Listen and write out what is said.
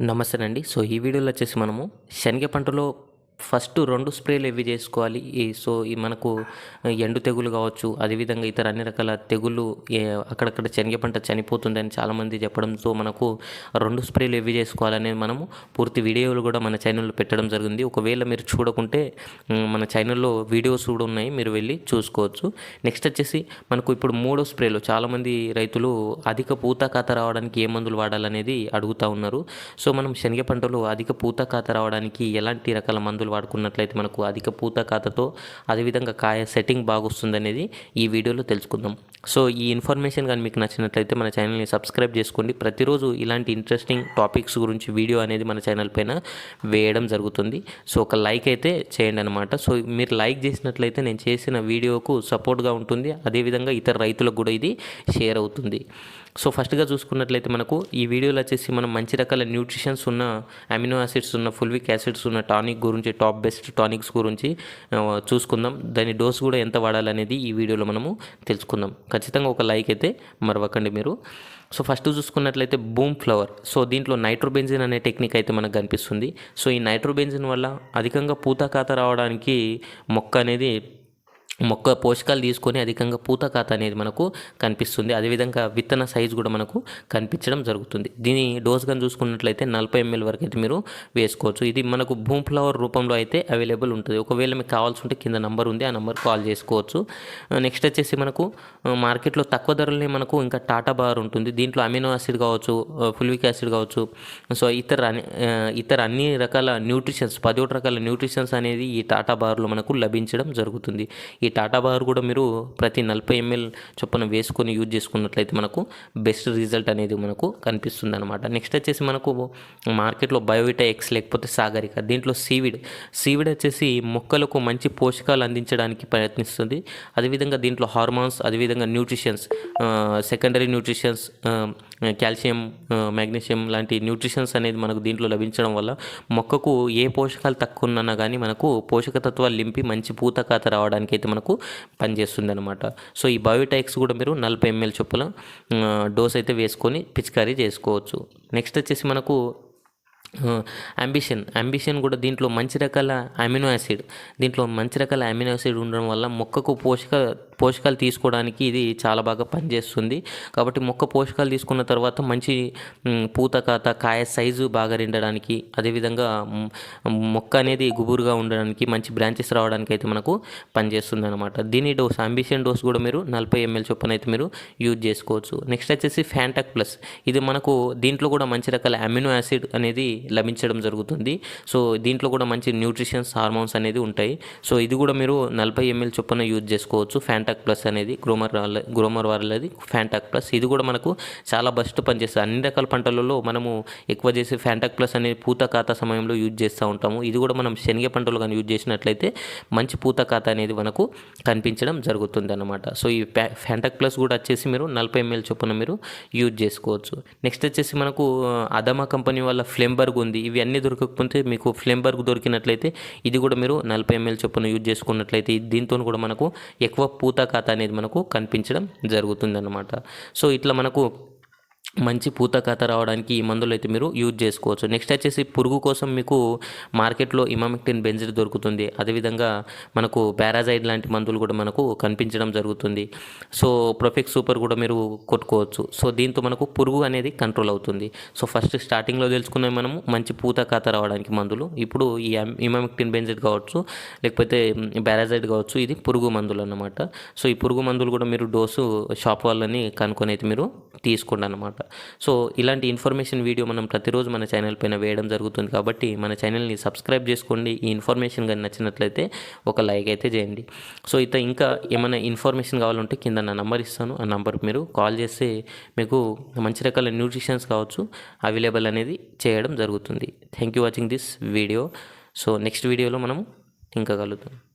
నమస్తే అండి. సో ఈ వీడియోలో వచ్చేసి మనము శనగ పంటలో ఫస్ట్ రెండు స్ప్రేలు ఇవి చేసుకోవాలి. ఈ సో ఈ మనకు ఎండు తెగులు కావచ్చు అదేవిధంగా ఇతర అన్ని రకాల తెగులు ఏ- అక్కడక్కడ శనగ పంట చనిపోతుందని చాలామంది చెప్పడంతో మనకు రెండు స్ప్రేలు ఇవి చేసుకోవాలనేది మనము పూర్తి వీడియోలు కూడా మన ఛానల్లో పెట్టడం జరిగింది. ఒకవేళ మీరు చూడకుంటే మన ఛానల్లో వీడియోస్ కూడా ఉన్నాయి. మీరు వెళ్ళి చూసుకోవచ్చు. నెక్స్ట్ వచ్చేసి మనకు ఇప్పుడు మూడో స్ప్రేలు. చాలామంది రైతులు అధిక పూత కాత రావడానికి ఏ మందులు వాడాలనేది అడుగుతూ ఉన్నారు. సో మనం శనగ పంటలో అధిక పూత కాత రావడానికి ఎలాంటి రకాల మందులు వాడుకున్నట్లయితే మనకు అధిక పూత కాతతో అదేవిధంగా కాయ సెట్టింగ్ బాగొస్తుంది అనేది ఈ వీడియోలో తెలుసుకుందాం. సో ఈ ఇన్ఫర్మేషన్ కానీ మీకు నచ్చినట్లయితే మన ఛానల్ని సబ్స్క్రైబ్ చేసుకోండి. ప్రతిరోజు ఇలాంటి ఇంట్రెస్టింగ్ టాపిక్స్ గురించి వీడియో అనేది మన ఛానల్ పైన వేయడం జరుగుతుంది. సో ఒక లైక్ అయితే చేయండి అనమాట సో మీరు లైక్ చేసినట్లయితే నేను చేసిన వీడియోకు సపోర్ట్గా ఉంటుంది. అదేవిధంగా ఇతర రైతులకు కూడా ఇది షేర్ అవుతుంది. సో ఫస్ట్గా చూసుకున్నట్లయితే మనకు ఈ వీడియోలో వచ్చేసి మనం మంచి రకాల న్యూట్రిషన్స్ ఉన్న అమినో యాసిడ్స్ ఉన్న ఫుల్విక్ యాసిడ్స్ ఉన్న టానిక్ గురించి టాప్ బెస్ట్ టానిక్స్ గురించి చూసుకుందాం. దాని డోస్ కూడా ఎంత వాడాలనేది ఈ వీడియోలో మనము తెలుసుకుందాం. ఖచ్చితంగా ఒక లైక్ అయితే మరవకండి మీరు. సో ఫస్ట్ చూసుకున్నట్లయితే బూమ్ ఫ్లవర్. సో దీంట్లో నైట్రోబెంజిన్ అనే టెక్నిక్ అయితే మనకు కనిపిస్తుంది. సో ఈ నైట్రోబెంజిన్ వల్ల అధికంగా పూత ఖాత రావడానికి మొక్క అనేది మొక్క పోషకాలు తీసుకొని అధికంగా పూత కాత అనేది మనకు కనిపిస్తుంది. అదేవిధంగా విత్తన సైజు కూడా మనకు కనిపించడం జరుగుతుంది. దీని డోస్ కానీ చూసుకున్నట్లయితే నలభై ఎంఎల్ వరకు అయితే మీరు వేసుకోవచ్చు. ఇది మనకు భూమ్ ఫ్లవర్ రూపంలో అయితే అవైలబుల్ ఉంటుంది. ఒకవేళ మీకు కావాల్సి ఉంటే కింద నంబర్ ఉంది. ఆ నంబర్ కాల్ చేసుకోవచ్చు. నెక్స్ట్ వచ్చేసి మనకు మార్కెట్లో తక్కువ ధరలనే మనకు ఇంకా టాటా బార్ ఉంటుంది. దీంట్లో అమినో యాసిడ్ కావచ్చు ఫుల్విక్ యాసిడ్ కావచ్చు సో ఇతర అన్ని ఇతర అన్ని రకాల న్యూట్రిషన్స్ పదిహేడు రకాల న్యూట్రిషన్స్ అనేది ఈ టాటా బార్లో మనకు లభించడం జరుగుతుంది. ఈ ఈ టాటా బార్ కూడా మీరు ప్రతి నలభై ఎంఎల్ చొప్పున వేసుకొని యూజ్ చేసుకున్నట్లయితే మనకు బెస్ట్ రిజల్ట్ అనేది మనకు కనిపిస్తుంది అనమాట నెక్స్ట్ వచ్చేసి మనకు మార్కెట్లో బయోవిటా ఎక్స్ లేకపోతే సాగరిక దీంట్లో సీవిడ్. సీవిడ్ వచ్చేసి మొక్కలకు మంచి పోషకాలు అందించడానికి ప్రయత్నిస్తుంది. అదేవిధంగా దీంట్లో హార్మోన్స్ అదేవిధంగా nutritions secondary nutritions calcium magnesium లాంటి న్యూట్రిషన్స్ అనేది మనకు దీంట్లో లభించడం వల్ల మొక్కకు ఏ పోషకాలు తక్కువ ఉన్నా కానీ మనకు పోషక తత్వాలు లింపి మంచి పూత కాత రావడానికి అయితే మనకు పనిచేస్తుంది అనమాట సో ఈ బయోటైక్స్ కూడా మీరు నలభై ఎంఎల్ చొప్పున డోస్ అయితే వేసుకొని పిచికారీ చేసుకోవచ్చు. నెక్స్ట్ వచ్చేసి మనకు అంబిషన్ అంబిషన్ కూడా దీంట్లో మంచి రకాల అమినో యాసిడ్ దీంట్లో మంచి రకాల అమినో యాసిడ్ ఉండడం వల్ల మొక్కకు పోషక పోషకాలు తీసుకోవడానికి ఇది చాలా బాగా పనిచేస్తుంది. కాబట్టి మొక్క పోషకాలు తీసుకున్న తర్వాత మంచి పూత కాత కాయ సైజు బాగా రెండడానికి అదేవిధంగా మొక్క అనేది గుబురుగా ఉండడానికి మంచి బ్రాంచెస్ రావడానికి అయితే మనకు పనిచేస్తుంది అనమాట దీని డోస్ అంబిషన్ డోస్ కూడా మీరు నలభై ఎంఎల్ చొప్పున అయితే మీరు యూజ్ చేసుకోవచ్చు. నెక్స్ట్ వచ్చేసి ఫ్యాంటాక్ ప్లస్ ఇది మనకు దీంట్లో కూడా మంచి రకాల అమినో యాసిడ్ అనేది లభించడం జరుగుతుంది. సో దీంట్లో కూడా మంచి న్యూట్రిషన్స్ హార్మోన్స్ అనేది ఉంటాయి. సో ఇది కూడా మీరు నలభై ఎంఎల్ చొప్పున యూజ్ చేసుకోవచ్చు. ఫ్యాంటాక్ ప్లస్ అనేది గ్రోమర్ వాళ్ళ గ్రోమర్ వాళ్ళది ఫ్యాంటాక్ ప్లస్ ఇది కూడా మనకు చాలా బెస్ట్ పనిచేస్తుంది అన్ని రకాల పంటలలో మనము ఎక్కువ చేసే ఫ్యాంటాక్ ప్లస్ అనేది పూత ఖాతా సమయంలో యూజ్ చేస్తూ ఉంటాము. ఇది కూడా మనం శనగ పంటలు కానీ యూజ్ చేసినట్లయితే మంచి పూత ఖాతా అనేది మనకు కనిపించడం జరుగుతుంది అనమాట సో ఈ ఫ్యా- ఫ్యాంటాక్ ప్లస్ కూడా వచ్చేసి మీరు నలభై ఎంఎల్ చొప్పున మీరు యూజ్ చేసుకోవచ్చు. నెక్స్ట్ వచ్చేసి మనకు అదమా కంపెనీ వాళ్ళ ఫ్లేంబర్గ్ ఉంది. ఇవి అన్నీ దొరకకపోతే మీకు ఫ్లేంబర్గ్ దొరికినట్లయితే ఇది కూడా మీరు నలభై ఎంఎల్ చొప్పున యూజ్ చేసుకున్నట్లయితే దీంతో కూడా మనకు ఎక్కువ పూత ఖాతా అనేది మనకు కనిపించడం జరుగుతుంది అన్నమాట సో ఇట్లా మనకు మంచి పూత కథ రావడానికి ఈ మందులు అయితే మీరు యూజ్ చేసుకోవచ్చు. నెక్స్ట్ వచ్చేసి పురుగు కోసం మీకు మార్కెట్లో ఇమామిక్టిన్ బెంజిడ్ దొరుకుతుంది. అదేవిధంగా మనకు పారాజైడ్ లాంటి మందులు కూడా మనకు కనిపించడం జరుగుతుంది. సో ప్రొఫెక్ట్ సూపర్ కూడా మీరు కొట్టుకోవచ్చు సో దీంతో మనకు పురుగు అనేది కంట్రోల్ అవుతుంది. సో ఫస్ట్ స్టార్టింగ్లో తెలుసుకునే మనము మంచి పూత కథ రావడానికి మందులు. ఇప్పుడు ఈ ఇమామిక్టిన్ బెంజిడ్ కావచ్చు లేకపోతే పారాజైడ్ కావచ్చు ఇది పురుగు మందులు అన్నమాట. సో ఈ పురుగు మందులు కూడా మీరు డోసు షాప్ వాళ్ళని కనుక్కొని అయితే మీరు తీసుకోండి అనమాట. సో ఇలాంటి ఇన్ఫర్మేషన్ వీడియో మనం ప్రతిరోజు మన ఛానల్ పైన వేయడం జరుగుతుంది కాబట్టి మన ఛానల్ని సబ్స్క్రైబ్ చేసుకోండి. ఈ ఇన్ఫర్మేషన్ కానీ నచ్చినట్లయితే ఒక లైక్ అయితే చేయండి. సో ఇత ఇంకా ఏమైనా ఇన్ఫర్మేషన్ కావాలంటే కింద నా నంబర్ ఇస్తాను. ఆ నంబర్కి మీరు కాల్ చేస్తే మీకు మంచి రకాల న్యూట్రిషన్స్ కావచ్చు అవైలబుల్ అనేది చేయడం జరుగుతుంది. Thank you watching this video. So next వీడియోలో మనం ఇంకా కలుద్దాం.